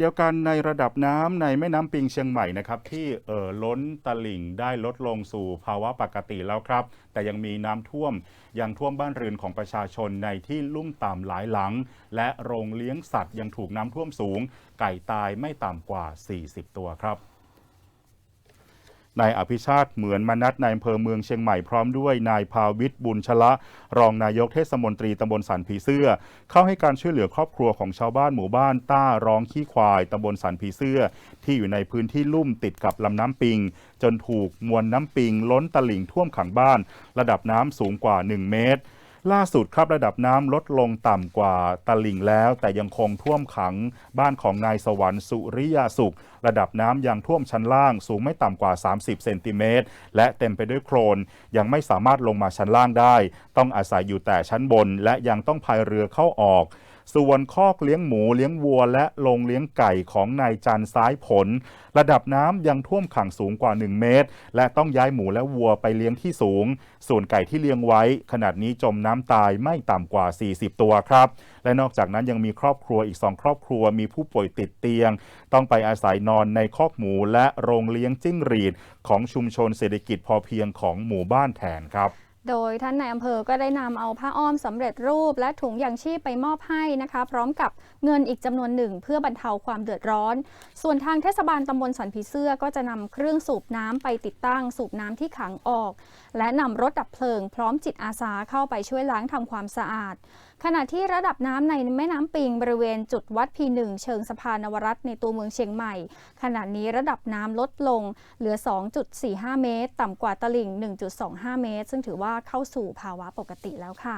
เดียวกันในระดับน้ำในแม่น้ำปิงเชียงใหม่นะครับที่เอ่อล้นตลิ่งได้ลดลงสู่ภาวะปกติแล้วครับ แต่ยังมีน้ำท่วมยังท่วมบ้านเรือนของประชาชนในที่ลุ่มต่ำหลายหลัง และโรงเลี้ยงสัตว์ยังถูกน้ำท่วมสูง ไก่ตายไม่ต่ำกว่า 40 ตัวครับ นายอภิชาติเหมือนมนัดนายอำเภอเมืองเชียงใหม่พร้อมด้วยนายภาวิทย์บุญชละ รองนายกเทศมนตรีตำบลสันผีเสื้อ เข้าให้การช่วยเหลือครอบครัวของชาวบ้านหมู่บ้านต้าร้องขี้ควายตำบลสันผีเสื้อ ที่อยู่ในพื้นที่ลุ่มติดกับลำน้ำปิง จนถูกมวลน้ำปิง ล้นตลิ่งท่วมขังบ้าน ระดับน้ำสูงกว่า 1 เมตร ล่าสุดครับระดับน้ำลดลงต่ำกว่าตลิ่งแล้ว แต่ยังคงท่วมขังบ้านของนายสวรรค์สุริยาสุข ระดับน้ำยังท่วมชั้นล่างสูงไม่ต่ำกว่า 30 เซนติเมตร และเต็มไปด้วยโคลนยังไม่สามารถลงมาชั้นล่างได้ ต้องอาศัยอยู่แต่ชั้นบน และยังต้องพายเรือเข้าออก ส่วนคอกเลี้ยงหมูเลี้ยงวัว และโรงเลี้ยงไก่ของนายจันซ้ายผล ระดับน้ำยังท่วมขังสูงกว่า 1 เมตร และต้องย้ายหมูและวัวไปเลี้ยงที่สูง ส่วนไก่ที่เลี้ยงไว้ ขนาดนี้จมน้ำตายไม่ต่ำกว่า 40 ตัวครับ และนอกจากนั้นยังมีครอบครัวอีก2ครอบครัวมีผู้ป่วยติดเตียง ต้องไปอาศัยนอนในคอกหมูและโรงเลี้ยงจิ้งหรีดของชุมชนเศรษฐกิจพอเพียงของหมู่บ้านแทนครับ โดยท่านนายอำเภอก็ได้นำเอาผ้าอ้อมสำเร็จรูปและถุงยางชีพไปมอบให้นะคะ พร้อมกับเงินอีกจำนวนหนึ่ง เพื่อบรรเทาความเดือดร้อน ส่วนทางเทศบาลตำบลสันผีเสื้อก็จะนำเครื่องสูบน้ำไปติดตั้งสูบน้ำที่ขังออก และนำรถดับเพลิง พร้อมจิตอาสาเข้าไปช่วยล้างทำความสะอาด ขณะที่ระดับน้ำในแม่น้ำปิงบริเวณจุดวัดพีหนึ่งเชิงสะพานนวรัตนในตัวเมืองเชียงใหม่ ขณะนี้ระดับน้ำลดลง เหลือ 2.45 เมตร ต่ำกว่าตลิ่ง 1.25 เมตร ซึ่งถือว่าเข้าสู่ภาวะปกติแล้วค่ะ